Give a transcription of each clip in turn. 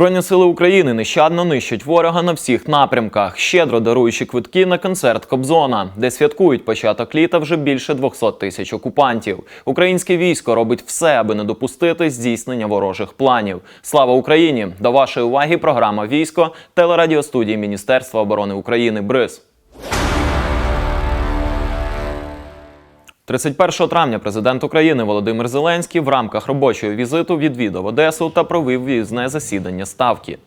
Збройні сили України нещадно нищать ворога на всіх напрямках, щедро даруючи квитки на концерт Кобзона, де святкують початок літа вже більше 200 тисяч окупантів. Українське військо робить все, аби не допустити здійснення ворожих планів. Слава Україні! До вашої уваги програма Військо телерадіостудії Міністерства оборони України БРИЗ. 31 травня президент України Володимир Зеленський в рамках робочого візиту відвідав Одесу та провів в'їзне засідання ставки.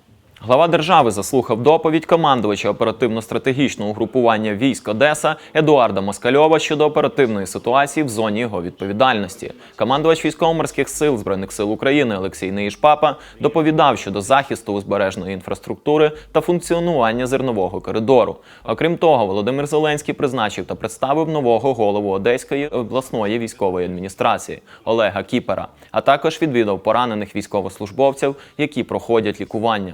Глава держави заслухав доповідь командувача оперативно-стратегічного угрупування військ Одеса Едуарда Москальова щодо оперативної ситуації в зоні його відповідальності. Командувач військово-морських сил збройних сил України Олексій Неїшпапа доповідав щодо захисту узбережної інфраструктури та функціонування зернового коридору. Окрім того, Володимир Зеленський призначив та представив нового голову Одеської обласної військової адміністрації Олега Кіпера, а також відвідав поранених військовослужбовців, які проходять лікування.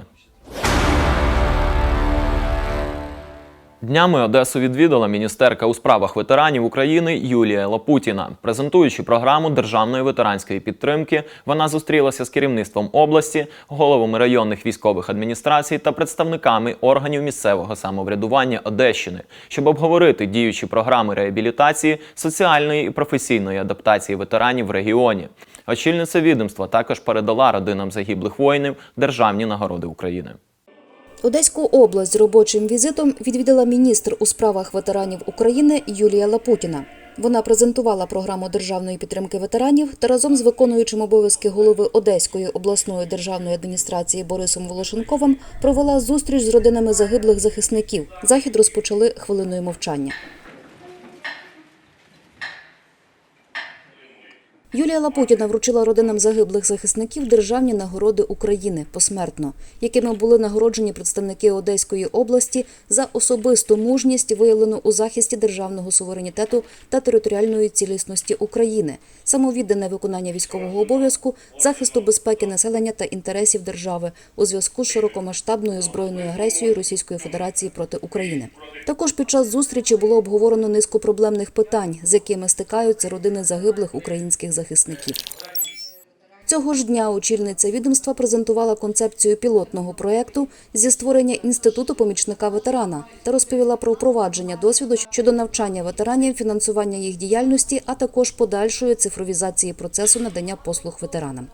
Днями Одесу відвідала міністерка у справах ветеранів України Юлія Лапутіна. Презентуючи програму державної ветеранської підтримки, вона зустрілася з керівництвом області, головами районних військових адміністрацій та представниками органів місцевого самоврядування Одещини, щоб обговорити діючі програми реабілітації, соціальної і професійної адаптації ветеранів в регіоні. Очільниця відомства також передала родинам загиблих воїнів державні нагороди України. Одеську область з робочим візитом відвідала міністр у справах ветеранів України Юлія Лапутіна. Вона презентувала програму державної підтримки ветеранів та разом з виконуючим обов'язки голови Одеської обласної державної адміністрації Борисом Волошенковим провела зустріч з родинами загиблих захисників. Захід розпочали хвилиною мовчання. Юлія Лапутіна вручила родинам загиблих захисників державні нагороди України посмертно, якими були нагороджені представники Одеської області за особисту мужність, виявлену у захисті державного суверенітету та територіальної цілісності України, самовіддане виконання військового обов'язку, захисту безпеки населення та інтересів держави у зв'язку з широкомасштабною збройною агресією Російської Федерації проти України. Також під час зустрічі було обговорено низку проблемних питань, з якими стикаються родини загиблих українських захисників. Цього ж дня очільниця відомства презентувала концепцію пілотного проєкту зі створення інституту помічника ветерана та розповіла про впровадження досвіду щодо навчання ветеранів, фінансування їх діяльності, а також подальшої цифровізації процесу надання послуг ветеранам.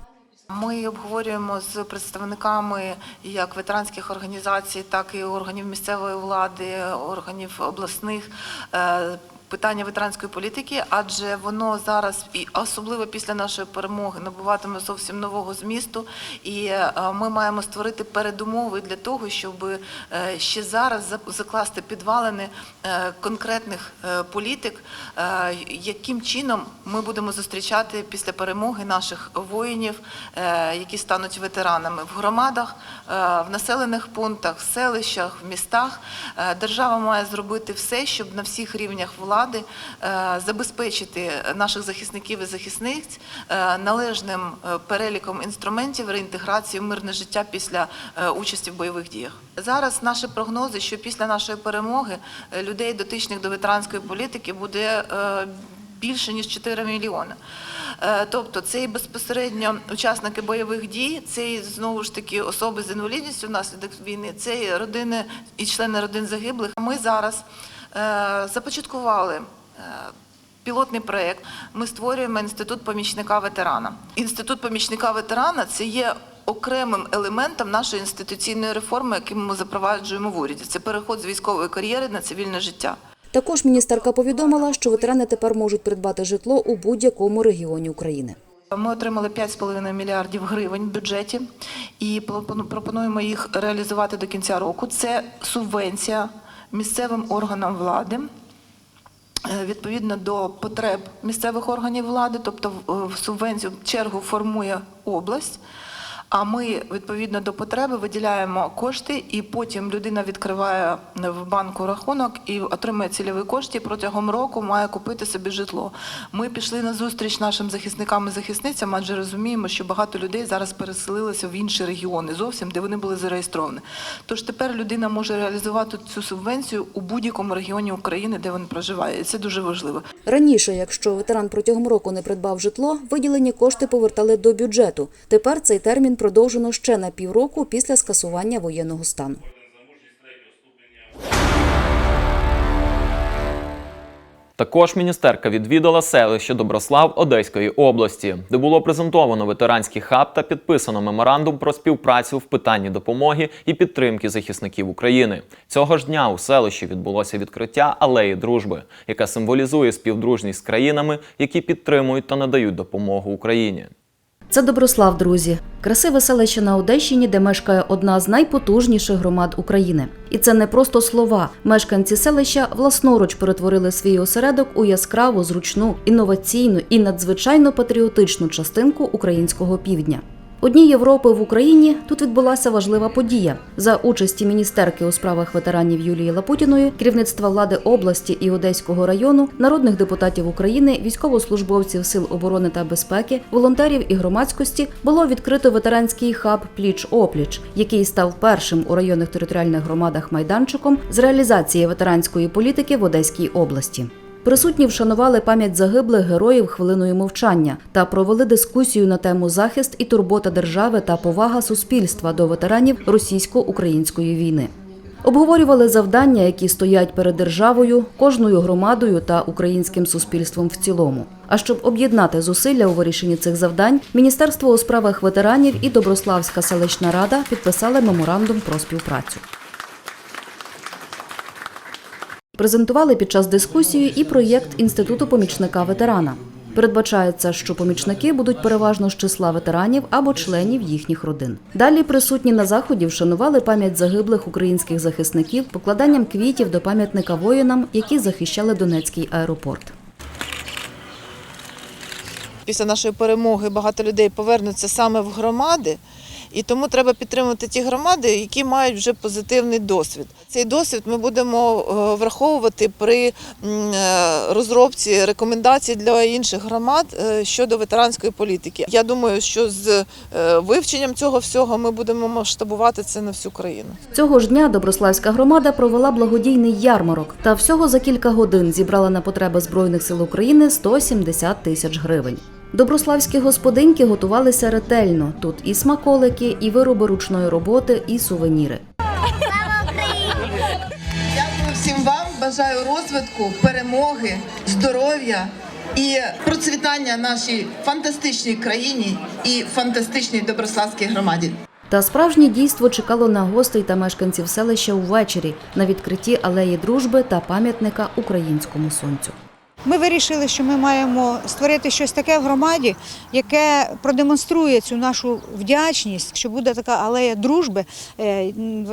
Ми обговорюємо з представниками як ветеранських організацій, так і органів місцевої влади, органів обласних. Питання ветеранської політики, адже воно зараз і особливо після нашої перемоги набуватиме зовсім нового змісту, і е, ми маємо створити передумови для того, щоб е, ще зараз закласти підвалини е, конкретних політик, яким чином ми будемо зустрічати після перемоги наших воїнів, які стануть ветеранами в громадах, в населених пунктах, в селищах, в містах. Держава має зробити все, щоб на всіх рівнях влади е, забезпечити наших захисників і захисниць е, належним е, переліком інструментів реінтеграції в мирне життя після участі в бойових діях. Зараз наші прогнози, що після нашої перемоги людей, дотичних до ветеранської політики, буде більше ніж 4 мільйони. Тобто це і безпосередньо учасники бойових дій, це і знову ж таки особи з інвалідністю внаслідок війни, це і родини і члени родин загиблих. Ми зараз започаткували. е, Пілотний проєкт. Ми створюємо інститут помічника ветерана. Інститут помічника ветерана це є окремим елементом нашої інституційної реформи, яку ми запроваджуємо в уряді. Це переход з військової кар'єри на цивільне життя. Також міністерка повідомила, що ветерани тепер можуть придбати житло у будь-якому регіоні України. Ми отримали 5,5 мільярдів гривень в бюджеті і пропону- пропонуємо їх реалізувати до кінця року. Це субвенція місцевим органам влади. е, Відповідно до потреб місцевих органів влади, тобто в- в субвенцію чергу формує область. А ми відповідно до потреби виділяємо кошти, і потім людина відкриває в банку рахунок і отримує цільові кошти. Протягом року має купити собі житло. Ми пішли на зустріч нашим захисникам і захисницям, адже розуміємо, що багато людей зараз переселилися в інші регіони, зовсім де вони були зареєстровані. Тож тепер людина може реалізувати цю субвенцію у будь-якому регіоні України, де він проживає. Це дуже важливо. Раніше, якщо ветеран протягом року не придбав житло, виділені кошти повертали до бюджету. Тепер цей термін продовжено ще на півроку після скасування воєнного стану. Також міністерка відвідала селище Доброслав Одеської області, де було презентовано ветеранський хаб та підписано меморандум про співпрацю в питанні допомоги і підтримки захисників України. Цього ж дня у селищі відбулося відкриття алеї дружби, яка символізує співдружність з країнами, які підтримують та надають допомогу Україні. Це Доброслав, друзі. Красиве селище на Одещині, де мешкає одна з найпотужніших громад України. І це не просто слова. Мешканці селища власноруч перетворили свій осередок у яскраву, зручну, інноваційну і надзвичайно патріотичну частинку українського півдня. У Дні Європи в Україні тут відбулася важлива подія за участі міністерки у справах ветеранів Юлії Лапутіної, керівництва влади області і Одеського району, народних депутатів України, військовослужбовців сил оборони та безпеки, волонтерів і громадськості було відкрито ветеранський хаб Пліч опліч, який став першим у районних територіальних громадах майданчиком з реалізації ветеранської політики в Одеській області. Присутні вшанували пам'ять загиблих героїв хвилиною мовчання та провели дискусію на тему захист і турбота держави та повага суспільства до ветеранів російсько-української війни. Обговорювали завдання, які стоять перед державою, кожною громадою та українським суспільством в цілому. А щоб об'єднати зусилля у вирішенні цих завдань, Міністерство у справах ветеранів і Доброславська селищна рада підписали меморандум про співпрацю. Презентували під час дискусії і проєкт інституту помічника ветерана. Передбачається, що помічники будуть переважно з числа ветеранів або членів їхніх родин. Далі присутні на заході вшанували пам'ять загиблих українських захисників покладанням квітів до пам'ятника воїнам, які захищали Донецький аеропорт. Після нашої перемоги багато людей повернуться саме в громади. І тому треба підтримувати ті громади, які мають вже позитивний досвід. Цей досвід ми будемо е, враховувати при е, розробці рекомендацій для інших громад е, щодо ветеранської політики. Я думаю, що з вивченням цього всього ми будемо масштабувати це на всю країну. Цього ж дня Доброславська громада провела благодійний ярмарок та всього за кілька годин зібрала на потреби Збройних сил України 170 тисяч гривень. Доброславські господинки готувалися ретельно. Тут і смаколики, і вироби ручної роботи, і сувеніри. Дякую всім вам. Бажаю розвитку, перемоги, здоров'я і процвітання нашій фантастичній країні і фантастичній Доброславській громаді. Та справжнє дійство чекало на гостей та мешканців селища увечері на відкритті алеї дружби та пам'ятника українському сонцю. Ми вирішили, що ми маємо створити щось таке в громаді, яке продемонструє цю нашу вдячність, що буде така алея дружби, е,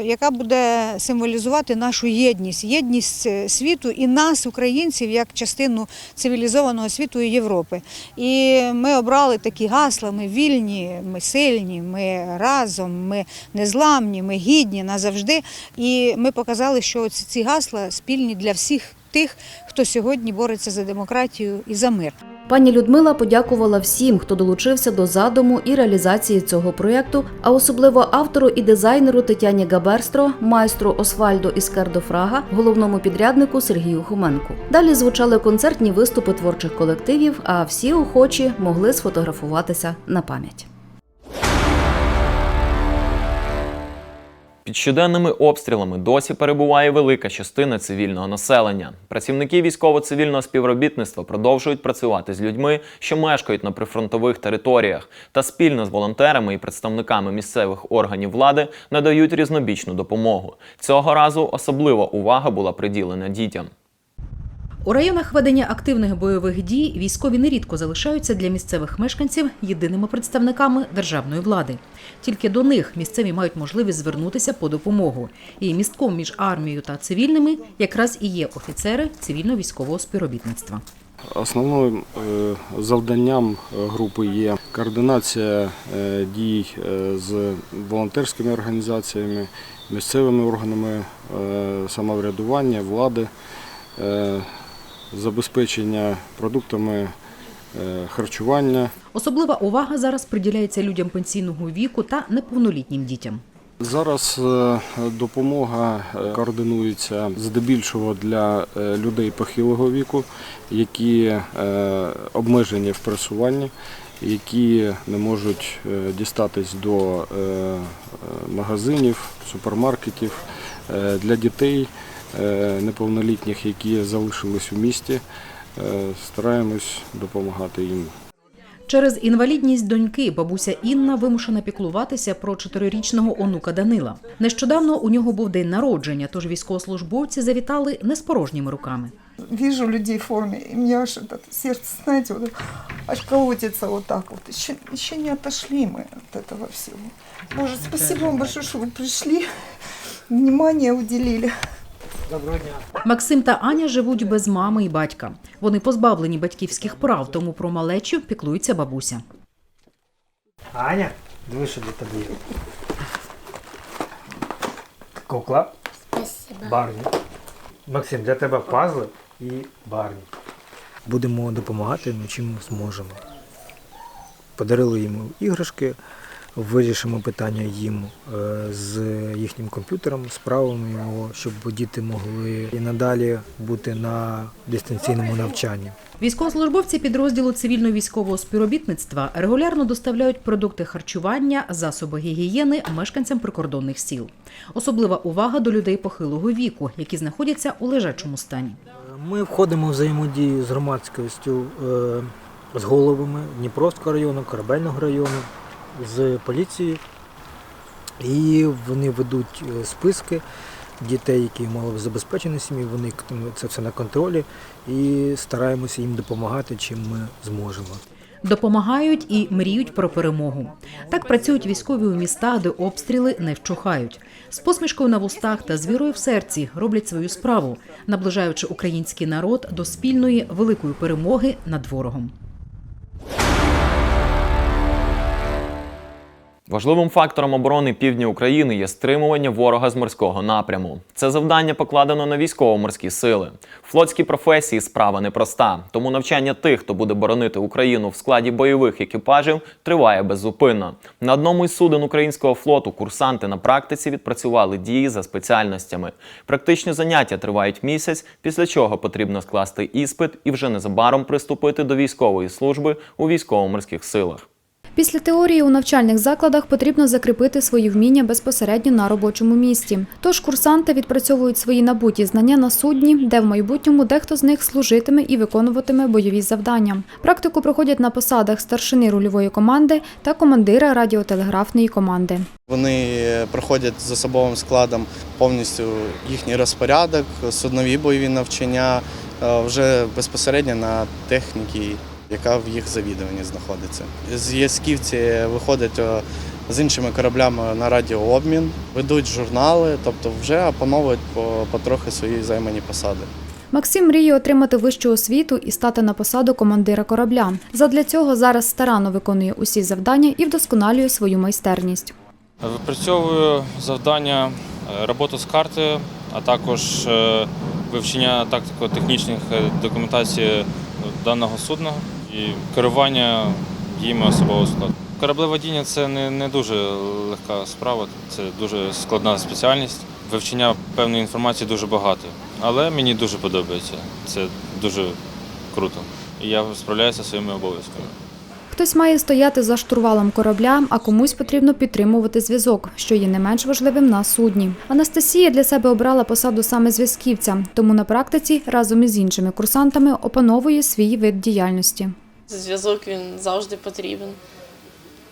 яка буде символізувати нашу єдність, єдність е, світу і нас, українців, як частину цивілізованого світу і Європи. І ми обрали такі гасла: ми вільні, ми сильні, ми разом, ми незламні, ми гідні назавжди. І ми показали, що ці- ці гасла спільні для всіх тих, хто сьогодні бореться за демократію і за мир. Пані Людмила подякувала всім, хто долучився до задуму і реалізації цього проєкту, а особливо автору і дизайнеру Тетяні Габерстро, майстру Освальдо Іскердо Фрага, головному підряднику Сергію Хоменку. Далі звучали концертні виступи творчих колективів, а всі охочі могли сфотографуватися на пам'ять. Під щоденними обстрілами досі перебуває велика частина цивільного населення. Працівники військово-цивільного співробітництва продовжують працювати з людьми, що мешкають на прифронтових територіях, та спільно з волонтерами і представниками місцевих органів влади надають різнобічну допомогу. Цього разу особлива увага була приділена дітям. У районах ведення активних бойових дій військові нерідко залишаються для місцевих мешканців єдиними представниками державної влади. Тільки до них місцеві мають можливість звернутися по допомогу. І містком між армією та цивільними якраз і є офіцери цивільно-військового співробітництва. Основним е, завданням е, групи є координація е, дій з волонтерськими організаціями, місцевими органами самоврядування, влади, забезпечення продуктами е, харчування. Особлива увага зараз приділяється людям пенсійного віку та неповнолітнім дітям. Зараз е, допомога е, координується здебільшого для людей похилого віку, які обмежені в пересуванні, які не можуть дістатись до магазинів, супермаркетів, для дітей неповнолітніх, які залишились у місті. е, Стараємось допомагати їм. Через інвалідність доньки бабуся Інна вимушена піклуватися про чотирирічного онука Данила. Нещодавно у нього був день народження, тож військовослужбовці завітали не з порожніми руками. вижу людей в форме, и мне аж это сердце, знаете, вот аж колотится вот так вот. Еще, еще не отошли мы от этого всего. Боже, спасибо вам большое, что вы пришли, внимание уделили. Максим та Аня живуть без мами і батька. Вони позбавлені батьківських прав, тому про малечу піклується бабуся. Аня, диви, що для тебе є. Кукла. Спасибо. Барні. Максим, для тебе пазли і барні. Будемо допомагати, ну, чим зможемо. Подарили їм іграшки, вирішимо питання їм е, з їхнім комп'ютером, справимо його, щоб діти могли і надалі бути на дистанційному навчанні. Військовослужбовці підрозділу цивільно-військового співробітництва регулярно доставляють продукти харчування, засоби гігієни мешканцям прикордонних сіл. Особлива увага до людей похилого віку, які знаходяться у лежачому стані. Ми входимо в взаємодію з громадськістю, е, з головами Дніпровського району, Корабельного району, з поліцією. І вони ведуть е, списки дітей, які мали забезпечені сім'ї, вони це все на контролі і стараємося їм допомагати, чим ми зможемо. Допомагають і мріють про перемогу. Так працюють військові у містах, де обстріли не вщухають. З посмішкою на вустах та з вірою в серці роблять свою справу, наближаючи український народ до спільної великої перемоги над ворогом. Важливим фактором оборони півдня України є стримування ворога з морського напряму. Це завдання покладено на військово-морські сили. В флотській професії справа непроста, тому навчання тих, хто буде боронити Україну в складі бойових екіпажів, триває беззупинно. На одному із суден українського флоту курсанти на практиці відпрацювали дії за спеціальностями. Практичні заняття тривають місяць, після чого потрібно скласти іспит і вже незабаром приступити до військової служби у військово-морських силах. Після теорії у навчальних закладах потрібно закріпити свої вміння безпосередньо на робочому місці. Тож курсанти відпрацьовують свої набуті знання на судні, де в майбутньому дехто з них служитиме і виконуватиме бойові завдання. Практику проходять на посадах старшини рульової команди та командира радіотелеграфної команди. Вони проходять з особовим складом повністю їхній розпорядок, суднові бойові навчання е, вже безпосередньо на техніці, яка в їх завідуванні знаходиться. Зв'язківці виходять е, з іншими кораблями на радіообмін, ведуть журнали, тобто вже опановують по- потрохи свої займані посади. Максим мріє отримати вищу освіту і стати на посаду командира корабля. Задля цього зараз старанно виконує усі завдання і вдосконалює свою майстерність. Випрацьовую завдання е, роботу з картою, а також е, вивчення тактико-технічних документації даного судна і керування діями особового складу. Кораблеводіння це не, не дуже легка справа, це дуже складна спеціальність. Вивчення певної інформації дуже багато, але мені дуже подобається. Це дуже круто. І я справляюся своїми обов'язками. Хтось має стояти за штурвалом корабля, а комусь потрібно підтримувати зв'язок, що є не менш важливим на судні. Анастасія для себе обрала посаду саме зв'язківця, тому на практиці разом із іншими курсантами опановує свій вид діяльності. Зв'язок він завжди потрібен.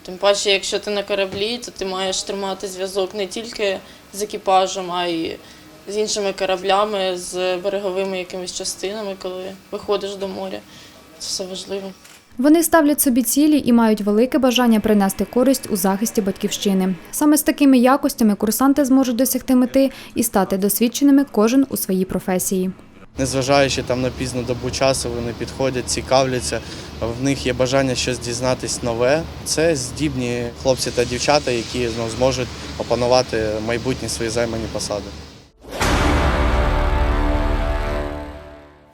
Тим паче, якщо ти на кораблі, то ти маєш тримати зв'язок не тільки з екіпажем, а й з іншими кораблями, з береговими якимись частинами, коли виходиш до моря. Це все важливо. Вони ставлять собі цілі і мають велике бажання принести користь у захисті батьківщини. Саме з такими якостями курсанти зможуть досягти мети і стати досвідченими кожен у своїй професії. Незважаючи там на пізну добу часу, вони підходять, цікавляться. В них є бажання щось дізнатись нове. Це здібні хлопці та дівчата, які ну, зможуть опанувати майбутні свої займані посади.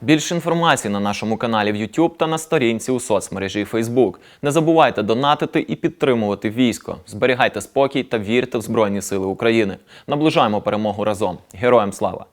Більше інформації на нашому каналі в YouTube та на сторінці у соцмережі Facebook. Не забувайте донатити і підтримувати військо. Зберігайте спокій та вірте в Збройні Сили України. Наближаємо перемогу разом. Героям слава!